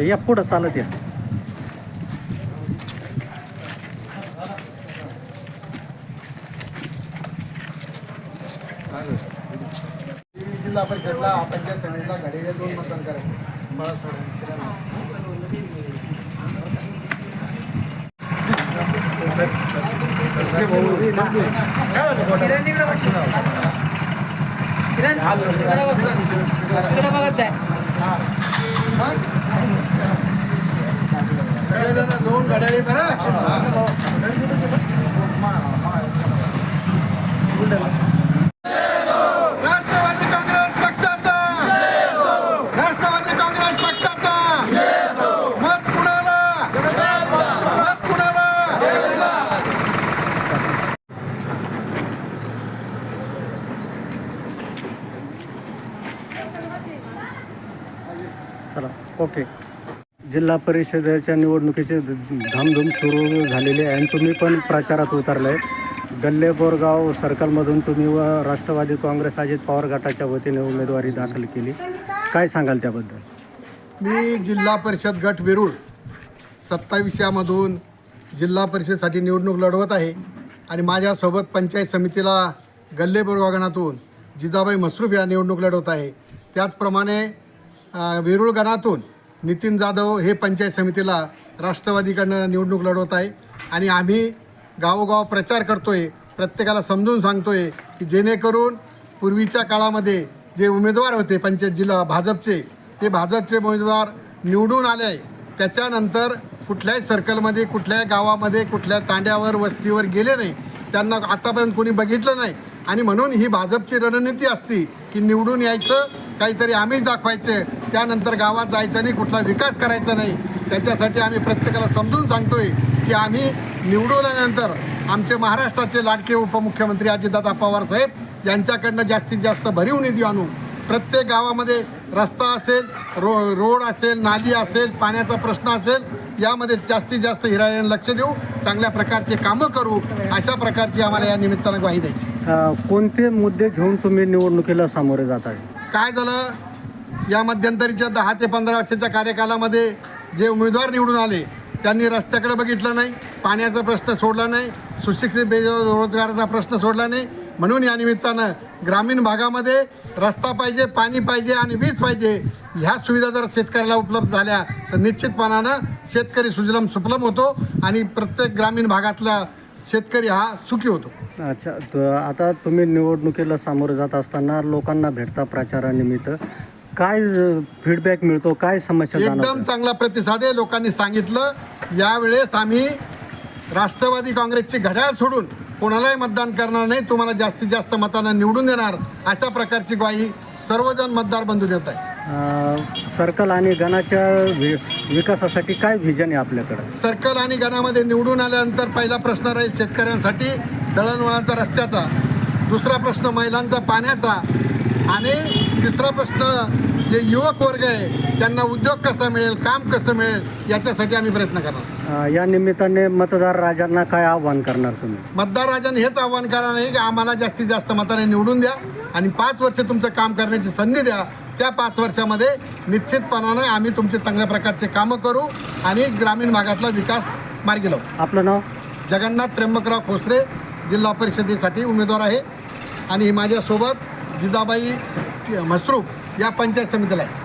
या पुढं चालत या जिल्हा परिषदला पंचायत समितीला घडीला दोन मतदान करायचे मला सोडून सगळेजण दोन घड्याळी बरं राष्ट्रवादी काँग्रेस पक्षाचा राष्ट्रवादी काँग्रेस पक्षाचा मत कुणाला मत कुणाला चला ओके. जिल्हा परिषदेच्या निवडणुकीचे धामधूम सुरू झालेले आहे आणि तुम्ही पण प्रचारात उतरले आहे गल्ले बोरगाव सर्कलमधून तुम्ही व राष्ट्रवादी काँग्रेस अजित पवार गटाच्या वतीने उमेदवारी दाखल केली. काय सांगाल त्याबद्दल? मी जिल्हा परिषद गट वेरूळ सत्तावीस यामधून जिल्हा परिषदसाठी निवडणूक लढवत आहे आणि माझ्यासोबत पंचायत समितीला गल्ले गणातून जिजाबाई मसरूफ या निवडणूक लढवत आहे. त्याचप्रमाणे वेरूळ गणातून नितीन जाधव हे पंचायत समितीला राष्ट्रवादीकडनं निवडणूक लढवत आहे. आणि आम्ही गावोगाव प्रचार करतो आहे प्रत्येकाला समजून सांगतो आहे की जेणेकरून पूर्वीच्या काळामध्ये जे उमेदवार होते पंचायत जिल्हा भाजपचे ते भाजपचे उमेदवार निवडून आले त्याच्यानंतर कुठल्याही सर्कलमध्ये कुठल्याही गावामध्ये कुठल्या तांड्यावर वस्तीवर गेले नाही. त्यांना आतापर्यंत कोणी बघितलं नाही. आणि म्हणून ही भाजपची रणनीती असती की निवडून यायचं काहीतरी आम्हीच दाखवायचे. त्यानंतर गावात जायचं नाही कुठला विकास करायचा नाही. त्याच्यासाठी आम्ही प्रत्येकाला समजून सांगतोय की आम्ही निवडवल्यानंतर आमचे महाराष्ट्राचे लाडके उपमुख्यमंत्री अजितदादा पवार साहेब यांच्याकडनं जास्तीत जास्त भरीव निधी आणू. प्रत्येक गावामध्ये रस्ता असेल रो रोड असेल नाली असेल पाण्याचा प्रश्न असेल यामध्ये जास्तीत जास्त हिरायन लक्ष देऊ चांगल्या प्रकारचे कामं करू अशा प्रकारची आम्हाला या निमित्तानं ग्वाही द्यायची. कोणते मुद्दे घेऊन तुम्ही निवडणुकीला सामोरे जात आहे? काय झालं? या मध्यंतरीच्या दहा ते पंधरा वर्षाच्या कार्यकालामध्ये जे उमेदवार निवडून आले त्यांनी रस्त्याकडे बघितलं नाही पाण्याचा प्रश्न सोडला नाही सुशिक्षित बेरोजगाराचा प्रश्न सोडला नाही. म्हणून या निमित्तानं ग्रामीण भागामध्ये रस्ता पाहिजे पाणी पाहिजे आणि वीज पाहिजे ह्या सुविधा जर शेतकऱ्याला उपलब्ध झाल्या तर निश्चितपणानं शेतकरी सुजलम सुफलम होतो आणि प्रत्येक ग्रामीण भागातला शेतकरी हा सुखी होतो. अच्छा त- आता तुम्ही निवडणुकीला सामोरे जात असताना लोकांना भेटता प्रचारानिमित्त. काय फीडबॅक मिळतो? काय समस्या एकदम जाणवतात चांगला प्रतिसाद आहे. लोकांनी सांगितलं यावेळेस आम्ही राष्ट्रवादी काँग्रेसची घड्याळ सोडून कोणालाही मतदान करणार नाही. तुम्हाला जास्तीत जास्त मतानं निवडून देणार अशा प्रकारची ग्वाही सर्वजण मतदार बंधू देत आहे सर्कल आणि गणाच्या वि विकासासाठी काय व्हिजन आहे आपल्याकडं? सर्कल आणि गणामध्ये निवडून आल्यानंतर पहिला प्रश्न राहील शेतकऱ्यांसाठी दळणवळणाचा रस्त्याचा. दुसरा प्रश्न महिलांचा पाण्याचा. आणि तिसरा प्रश्न जे युवक वर्ग आहे त्यांना उद्योग कसा मिळेल काम कसं मिळेल याच्यासाठी आम्ही प्रयत्न करणार. अ, या निमित्ताने मतदार राजांना काय आव्हान करणार तुम्ही? मतदार राजाने हेच आव्हान करा नाही की आम्हाला जास्तीत जास्त मताने निवडून द्या आणि पाच वर्ष तुमचं काम करण्याची संधी द्या. त्या पाच वर्षामध्ये निश्चितपणानं आम्ही तुमचे चांगल्या प्रकारचे कामं करू आणि ग्रामीण भागातला विकास मार्गी लावू. आपलं नाव? जगन्नाथ त्र्यंबकराव खोसरे जिल्हा परिषदेसाठी उमेदवार आहे. आणि माझ्यासोबत जिजाबाई मसरूफ या पंचायत समितीला आहे.